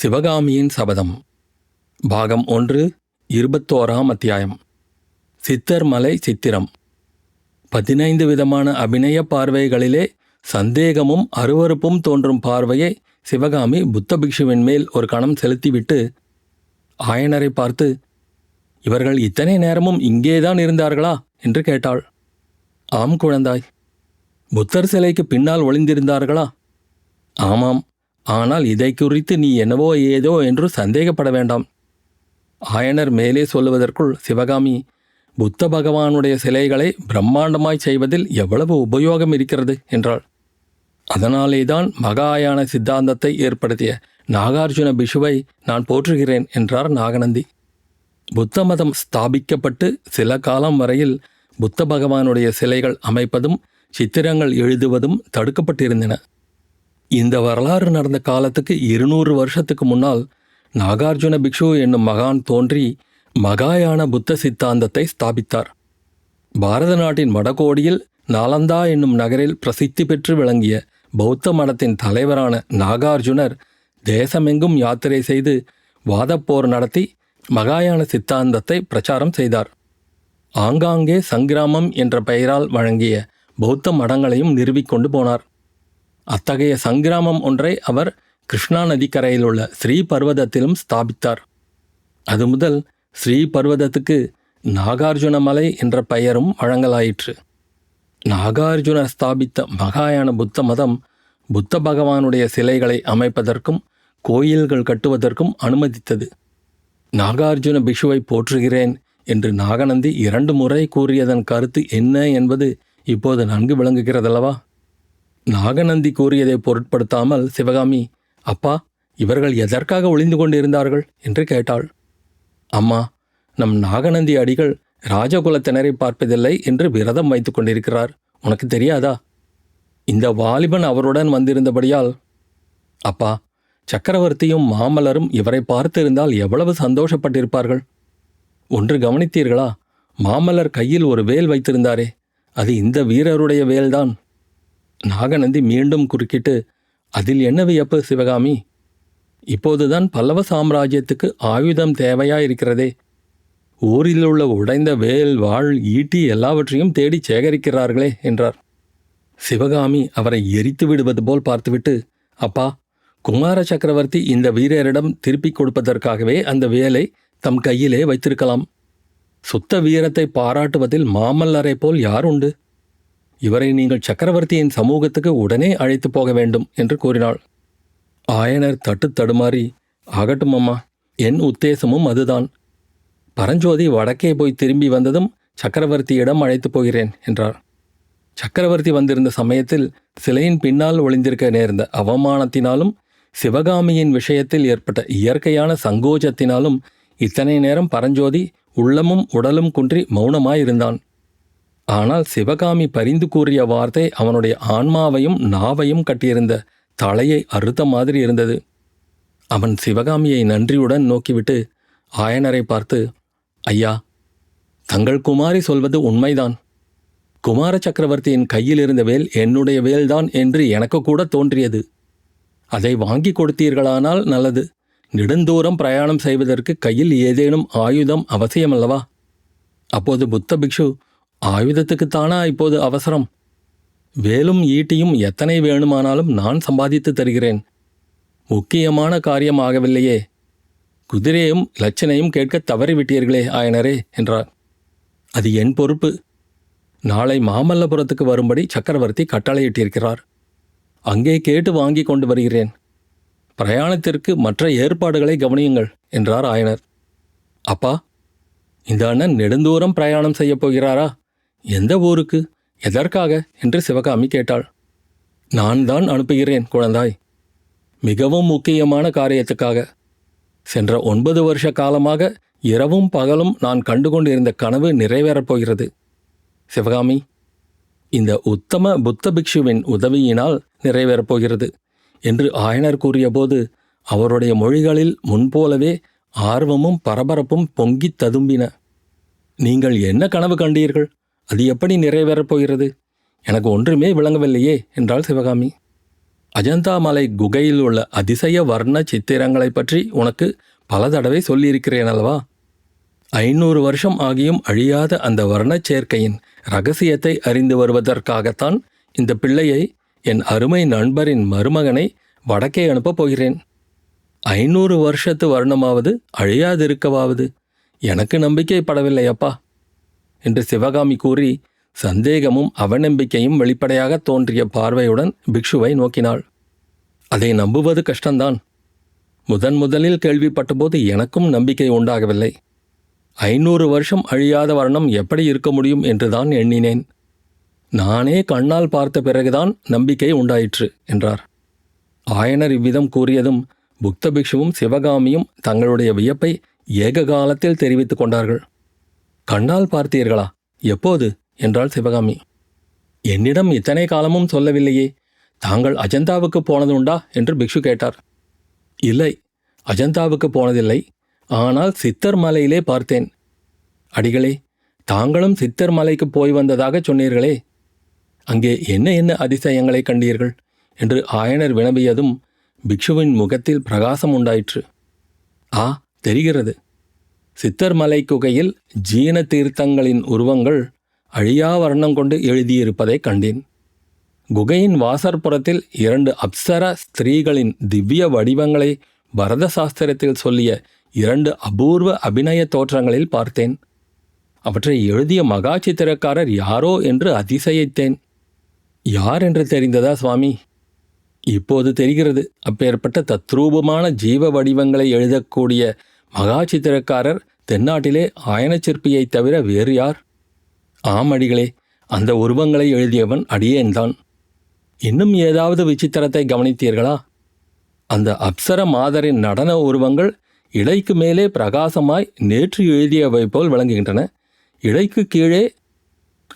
சிவகாமியின் சபதம். பாகம் ஒன்று இருபத்தோராம் அத்தியாயம். சித்தர் மலை சித்திரம். பதினைந்து விதமான அபிநய பார்வைகளிலே சந்தேகமும் அருவருப்பும் தோன்றும் பார்வையை சிவகாமி புத்த பிக்ஷுவின் மேல் ஒரு கணம் செலுத்திவிட்டு ஆயனரை பார்த்து இவர்கள் இத்தனை நேரமும் இங்கேதான் இருந்தார்களா? என்று கேட்டாள். ஆம் குழந்தாய். புத்தர் சிலைக்கு பின்னால் ஒளிந்திருந்தார்களா? ஆமாம். ஆனால் இதை குறித்து நீ என்னவோ ஏதோ என்று சந்தேகப்பட வேண்டாம். ஆயனர் மேலே சொல்லுவதற்குள் சிவகாமி புத்த பகவானுடைய சிலைகளை பிரம்மாண்டமாய் செய்வதில் எவ்வளவு உபயோகம் இருக்கிறது என்றாள். அதனாலேதான் மகாயான சித்தாந்தத்தை ஏற்படுத்திய நாகார்ஜுன பிஷுவை நான் போற்றுகிறேன் என்றார் நாகநந்தி. புத்த மதம் ஸ்தாபிக்கப்பட்டு சில காலம் வரையில் புத்த பகவானுடைய சிலைகள் அமைப்பதும் சித்திரங்கள் எழுதுவதும் தடுக்கப்பட்டிருந்தன. இந்த வரலாறு நடந்த காலத்துக்கு இருநூறு வருஷத்துக்கு முன்னால் நாகார்ஜுன பிக்ஷு என்னும் மகான் தோன்றி மகாயான புத்த சித்தாந்தத்தை ஸ்தாபித்தார். பாரத நாட்டின் வடகோடியில் நாலந்தா என்னும் நகரில் பிரசித்தி பெற்று விளங்கிய பௌத்த மடத்தின் தலைவரான நாகார்ஜுனர் தேசமெங்கும் யாத்திரை செய்து வாதப்போர் நடத்தி மகாயான சித்தாந்தத்தை பிரச்சாரம் செய்தார். ஆங்காங்கே சங்கிராமம் என்ற பெயரால் வழங்கிய பௌத்த மடங்களையும் நிறுவிக்கொண்டு போனார். அத்தகைய சங்கிராமம் ஒன்றை அவர் கிருஷ்ணா நதிக்கரையில் உள்ள ஸ்ரீ பர்வதத்திலும் ஸ்தாபித்தார். அது முதல் ஸ்ரீ பர்வதத்துக்கு நாகார்ஜுன மலை என்ற பெயரும் வழங்கலாயிற்று. நாகார்ஜுனர் ஸ்தாபித்த மகாயான புத்த மதம் புத்த பகவானுடைய சிலைகளை அமைப்பதற்கும் கோயில்கள் கட்டுவதற்கும் அனுமதித்தது. நாகார்ஜுன பிஷுவை போற்றுகிறேன் என்று நாகநந்தி இரண்டு முறை கூறியதன் கருத்து என்ன என்பது இப்போது நன்கு விளங்குகிறதல்லவா? நாகநந்தி கூறியதை பொருட்படுத்தாமல் சிவகாமி அப்பா இவர்கள் எதற்காக ஒளிந்து கொண்டிருந்தார்கள்? என்று கேட்டாள். அம்மா நம் நாகநந்தி அடிகள் ராஜகுலத்தினரை பார்ப்பதில்லை என்று விரதம் வைத்துக் கொண்டிருக்கிறார். உனக்கு தெரியாதா? இந்த வாலிபன் அவருடன் வந்திருந்தபடியால். அப்பா சக்கரவர்த்தியும் மாமல்லரும் இவரை பார்த்திருந்தால் எவ்வளவு சந்தோஷப்பட்டிருப்பார்கள்? ஒன்று கவனித்தீர்களா? மாமல்லர் கையில் ஒரு வேல் வைத்திருந்தாரே. அது இந்த வீரருடைய வேல்தான். நாகநந்தி மீண்டும் குறுக்கிட்டு அதில் என்ன வியப்பு சிவகாமி? இப்போதுதான் பல்லவ சாம்ராஜ்யத்துக்கு ஆயுதம் தேவையாயிருக்கிறதே. ஊரில் உள்ள உடைந்த வேல் வாழ் ஈட்டி எல்லாவற்றையும் தேடி சேகரிக்கிறார்களே என்றார். சிவகாமி அவரை எரித்து விடுவது போல் பார்த்துவிட்டு அப்பா குமார சக்கரவர்த்தி இந்த வீரரிடம் திருப்பிக் கொடுப்பதற்காகவே அந்த வேலை தம் கையிலே வைத்திருக்கலாம். சுத்த வீரத்தை பாராட்டுவதில் மாமல்லரை போல் யார் உண்டு? இவரை நீங்கள் சக்கரவர்த்தியின் சமூகத்துக்கு உடனே அழைத்து போக வேண்டும் என்று கூறினாள். ஆயனர் தட்டு தடுமாறி ஆகட்டும் அம்மா என் உத்தேசமும் அதுதான். பரஞ்சோதி வடக்கே போய் திரும்பி வந்ததும் சக்கரவர்த்தியிடம் அழைத்துப் போகிறேன் என்றார். சக்கரவர்த்தி வந்திருந்த சமயத்தில் சிலையின் பின்னால் ஒளிந்திருக்க நேர்ந்த அவமானத்தினாலும் சிவகாமியின் விஷயத்தில் ஏற்பட்ட இயற்கையான சங்கோஜத்தினாலும் இத்தனை நேரம் பரஞ்சோதி உள்ளமும் உடலும் குன்றி மௌனமாயிருந்தான். ஆனால் சிவகாமி பரிந்து கூறிய வார்த்தை அவனுடைய ஆன்மாவையும் நாவையும் கட்டியிருந்த தலையை அறுத்த மாதிரி இருந்தது. அவன் சிவகாமியை நன்றியுடன் நோக்கிவிட்டு ஆயனரை பார்த்து ஐயா தங்கள் குமாரி சொல்வது உண்மைதான். குமார சக்கரவர்த்தியின் கையில் இருந்த வேல் என்னுடைய வேல்தான் என்று எனக்கு கூட தோன்றியது. அதை வாங்கி கொடுத்தீர்களானால் நல்லது. நெடுந்தூரம் பிரயாணம் செய்வதற்கு கையில் ஏதேனும் ஆயுதம் அவசியமல்லவா? அப்போது புத்த பிக்ஷு ஆயுதத்துக்குத்தானா இப்போது அவசரம்? வேலும் ஈட்டியும் எத்தனை வேணுமானாலும் நான் சம்பாதித்து தருகிறேன். முக்கியமான காரியம் ஆகவில்லையே. குதிரையும் லட்சணையும் கேட்க தவறிவிட்டீர்களே ஆயனரே என்றார். அது என் பொறுப்பு. நாளை மாமல்லபுரத்துக்கு வரும்படி சக்கரவர்த்தி கட்டளையிட்டிருக்கிறார். அங்கே கேட்டு வாங்கி கொண்டு வருகிறேன். பிரயாணத்திற்கு மற்ற ஏற்பாடுகளை கவனியுங்கள் என்றார் ஆயனர். அப்பா இந்த அண்ணன் நெடுந்தூரம் பிரயாணம் செய்யப் போகிறாரா? எந்த ஊருக்கு? எதற்காக? என்று சிவகாமி கேட்டாள். நான் தான் அனுப்புகிறேன் குழந்தாய். மிகவும் முக்கியமான காரியத்துக்காக. சென்ற ஒன்பது வருஷ காலமாக இரவும் பகலும் நான் கண்டுகொண்டிருந்த கனவு நிறைவேறப் போகிறது. சிவகாமி இந்த உத்தம புத்த பிக்ஷுவின் உதவியினால் நிறைவேறப் போகிறது என்று ஆயனர் கூறியபோது அவருடைய மொழிகளில் முன்போலவே ஆர்வமும் பரபரப்பும் பொங்கித் ததும்பின. நீங்கள் என்ன கனவு கண்டீர்கள்? அது எப்படி நிறைவேறப் போகிறது? எனக்கு ஒன்றுமே விளங்கவில்லையே என்றாள் சிவகாமி. அஜந்தா மலை குகையில் உள்ள அதிசய வர்ண சித்திரங்களைப் பற்றி உனக்கு பல தடவை சொல்லியிருக்கிறேன் அல்லவா? ஐநூறு வருஷம் ஆகியும் அழியாத அந்த வர்ணச் சேர்க்கையின் ரகசியத்தை அறிந்து வருவதற்காகத்தான் இந்த பிள்ளையை என் அருமை நண்பரின் மருமகனை வடக்கே அனுப்பப் போகிறேன். ஐநூறு வருஷத்து வர்ணமாவது அழியாதிருக்கவாவது? எனக்கு நம்பிக்கைப்படவில்லை அப்பா என்று சிவகாமி கூறி சந்தேகமும் அவநம்பிக்கையும் வெளிப்படையாக தோன்றிய பார்வையுடன் பிக்ஷுவை நோக்கினாள். அதை நம்புவது கஷ்டம்தான். முதன் முதலில் கேள்விப்பட்டபோது எனக்கும் நம்பிக்கை உண்டாகவில்லை. ஐநூறு வருஷம் அழியாத வர்ணம் எப்படி இருக்க முடியும் என்றுதான் எண்ணினேன். நானே கண்ணால் பார்த்த பிறகுதான் நம்பிக்கை உண்டாயிற்று என்றார். ஆயனர் இவ்விதம் கூறியதும் புக்த பிக்ஷுவும் சிவகாமியும் தங்களுடைய வியப்பை ஏக காலத்தில் தெரிவித்துக் கொண்டார்கள். கண்ணால் பார்த்தீர்களா? எப்போது? என்றாள் சிவகாமி. என்னிடம் இத்தனை காலமும் சொல்லவில்லையே. தாங்கள் அஜந்தாவுக்கு போனதுண்டா? என்று பிக்ஷு கேட்டார். இல்லை அஜந்தாவுக்கு போனதில்லை. ஆனால் சித்தர் மலையிலே பார்த்தேன். அடிகளே தாங்களும் சித்தர் மலைக்கு போய் வந்ததாக சொன்னீர்களே. அங்கே என்ன என்ன அதிசயங்களை கண்டீர்கள்? என்று ஆயனர் வினவியதும் பிக்ஷுவின் முகத்தில் பிரகாசம் உண்டாயிற்று. ஆ தெரிகிறது. சித்தர் மலை குகையில் ஜீன தீர்த்தங்களின் உருவங்கள் அழியா வர்ணம் கொண்டு எழுதியிருப்பதைக் கண்டேன். குகையின் வாசற்புறத்தில் இரண்டு அப்சர ஸ்திரீகளின் திவ்ய வடிவங்களை பரத சாஸ்திரத்தில் சொல்லிய இரண்டு அபூர்வ அபிநய தோற்றங்களில் பார்த்தேன். அவற்றை எழுதிய மகா சித்திரக்காரர் யாரோ என்று அதிசயித்தேன். யார் என்று தெரிந்ததா சுவாமி? இப்போது தெரிகிறது அப்பேற்பட்ட தத்ரூபமான ஜீவ வடிவங்களை எழுதக்கூடிய மகா சித்திரக்காரர் தென்னாட்டிலே ஆயனச்சிற்பியை தவிர வேறு யார்? ஆம் அடிகளே அந்த உருவங்களை எழுதியவன் அடியேன்தான். இன்னும் ஏதாவது விசித்திரத்தை கவனித்தீர்களா? அந்த அப்சர மாதரின் நடன உருவங்கள் இடைக்கு மேலே பிரகாசமாய் நேற்று எழுதியவை போல் விளங்குகின்றன. இடைக்கு கீழே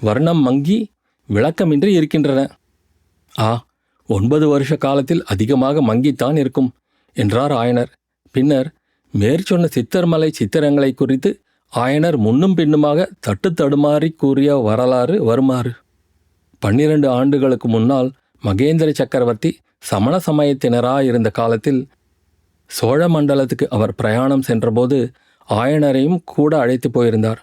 வர்ணம் மங்கி விளக்கமின்றி இருக்கின்றன. ஆ ஒன்பது வருஷ காலத்தில் அதிகமாக மங்கித்தான் இருக்கும் என்றார் ஆயனர். பின்னர் மேற்சொன்ன சித்தர்மலை சித்திரங்களை குறித்து ஆயனர் முன்னும் பின்னுமாக தட்டு தடுமாறி கூறிய வரலாறு வருமாறு. பன்னிரண்டு ஆண்டுகளுக்கு முன்னால் மகேந்திர சக்கரவர்த்தி சமண சமயத்தினராயிருந்த காலத்தில் சோழ மண்டலத்துக்கு அவர் பிரயாணம் சென்றபோது ஆயனரையும் கூட அழைத்து போயிருந்தார்.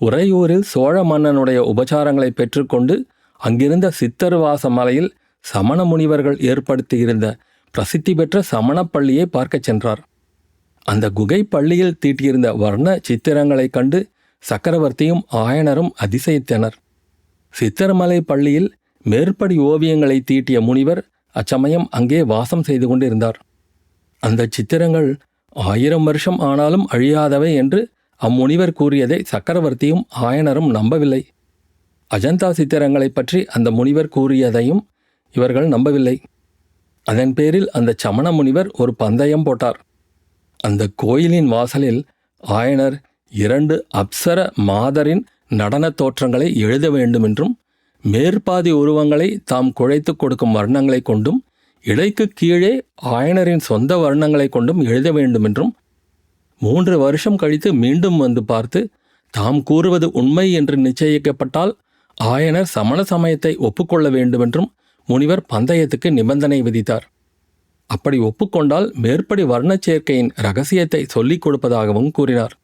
உறையூரில் சோழ மன்னனுடைய உபச்சாரங்களை பெற்றுக்கொண்டு அங்கிருந்த சித்தருவாச மலையில் சமண முனிவர்கள் ஏற்படுத்தியிருந்த பிரசித்தி பெற்ற சமணப் பள்ளியை பார்க்கச் சென்றார். அந்த குகை பள்ளியில் தீட்டியிருந்த வர்ண சித்திரங்களைக் கண்டு சக்கரவர்த்தியும் ஆயனரும் அதிசயித்தனர். சித்திரமலை பள்ளியில் மேற்படி ஓவியங்களை தீட்டிய முனிவர் அச்சமயம் அங்கே வாசம் செய்து கொண்டிருந்தார். அந்த சித்திரங்கள் ஆயிரம் வருஷம் ஆனாலும் அழியாதவை என்று அம்முனிவர் கூறியதை சக்கரவர்த்தியும் ஆயனரும் நம்பவில்லை. அஜந்தா சித்திரங்களைப் பற்றி அந்த முனிவர் கூறியதையும் இவர்கள் நம்பவில்லை. அதன் பேரில் அந்த சமண முனிவர் ஒரு பந்தயம் போட்டார். அந்த கோயிலின் வாசலில் ஆயனர் இரண்டு அப்சர மாதரின் நடனத் தோற்றங்களை எழுத வேண்டுமென்றும் மேற்பாதி உருவங்களை தாம் குழைத்துக் கொடுக்கும் வர்ணங்களைக் கொண்டும் இடைக்கு கீழே ஆயனரின் சொந்த வர்ணங்களைக் கொண்டும் எழுத வேண்டுமென்றும் மூன்று வருஷம் கழித்து மீண்டும் வந்து பார்த்து தாம் கூறுவது உண்மை என்று நிச்சயிக்கப்பட்டால் ஆயனர் சமண சமயத்தை ஒப்புக்கொள்ள வேண்டுமென்றும் முனிவர் பந்தயத்துக்கு நிபந்தனை விதித்தார். அப்படி ஒப்புக்கொண்டால் மேற்படி வர்ணச் சேர்க்கையின் ரகசியத்தை சொல்லிக் கொடுப்பதாகவும் கூறினார்.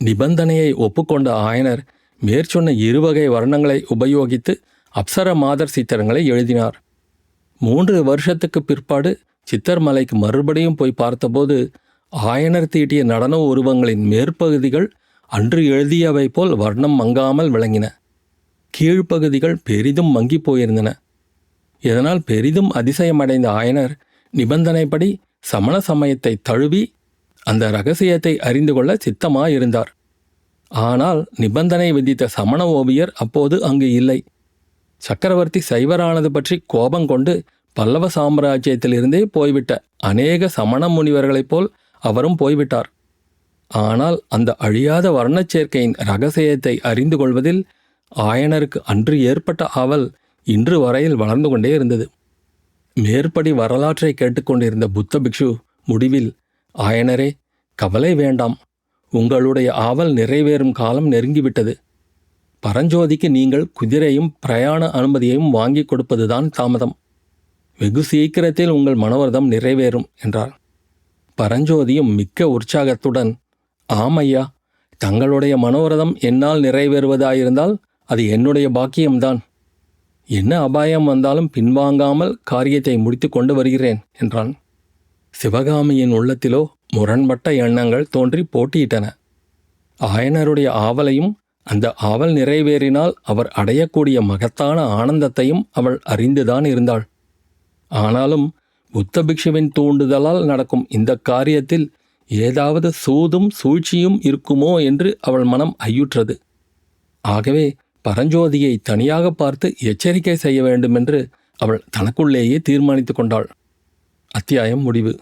நிபந்தனையை ஒப்புக்கொண்ட ஆயனர் மேற்சொன்ன இருவகை வர்ணங்களை உபயோகித்து அப்சர மாதர் சித்திரங்களை எழுதினார். மூன்று வருஷத்துக்கு பிற்பாடு சித்தர்மலைக்கு மறுபடியும் போய் பார்த்தபோது ஆயனர் தீட்டிய நடன உருவங்களின் மேற்பகுதிகள் அன்று எழுதியவை போல் வர்ணம் மங்காமல் விளங்கின. கீழ்ப்பகுதிகள் பெரிதும் மங்கிப் போயிருந்தன. இதனால் பெரிதும் அதிசயமடைந்த ஆயனர் நிபந்தனைப்படி சமண சமயத்தை தழுவி அந்த ரகசியத்தை அறிந்து கொள்ள சித்தமாயிருந்தார். ஆனால் நிபந்தனை விதித்த சமண ஓவியர் அப்போது அங்கு இல்லை. சக்கரவர்த்தி சைவரானது பற்றி கோபம் கொண்டு பல்லவ சாம்ராஜ்யத்திலிருந்தே போய்விட்ட அநேக சமண முனிவர்களைப் போல் அவரும் போய்விட்டார். ஆனால் அந்த அழியாத வர்ணச் சேர்க்கையின் ரகசியத்தை அறிந்து கொள்வதில் ஆயனருக்கு அன்று ஏற்பட்ட ஆவல் இன்று வரையில் வளர்ந்து கொண்டே இருந்தது. மேற்படி வரலாற்றை கேட்டுக்கொண்டிருந்த புத்த பிக்ஷு முடிவில் ஆயனரே கவலை வேண்டாம். உங்களுடைய ஆவல் நிறைவேறும் காலம் நெருங்கிவிட்டது. பரஞ்சோதிக்கு நீங்கள் குதிரையும் பிரயாண அனுமதியையும் வாங்கி கொடுப்பதுதான் தாமதம். வெகு சீக்கிரத்தில் உங்கள் மனோரதம் நிறைவேறும் என்றார். பரஞ்சோதியும் மிக்க உற்சாகத்துடன் ஆமையா தங்களுடைய மனோரதம் என்னால் நிறைவேறுவதாயிருந்தால் அது என்னுடைய பாக்கியம்தான். என்ன அபாயம் வந்தாலும் பின்வாங்காமல் காரியத்தை முடித்து கொண்டு வருகிறேன் என்றான். சிவகாமியின் உள்ளத்திலோ முரண்பட்ட எண்ணங்கள் தோன்றி போட்டியிட்டன. ஆயனருடைய ஆவலையும் அந்த ஆவல் நிறைவேறினால் அவர் அடையக்கூடிய மகத்தான ஆனந்தத்தையும் அவள் அறிந்துதான் இருந்தாள். ஆனாலும் புத்த பிக்ஷுவின் தூண்டுதலால் நடக்கும் இந்த காரியத்தில் ஏதாவது சூதும் சூழ்ச்சியும் இருக்குமோ என்று அவள் மனம் ஐயுற்றது. ஆகவே பரஞ்சோதியை தனியாக பார்த்து எச்சரிக்கை செய்ய வேண்டுமென்று அவள் தனக்குள்ளேயே தீர்மானித்து கொண்டாள். அத்தியாயம் முடிவு.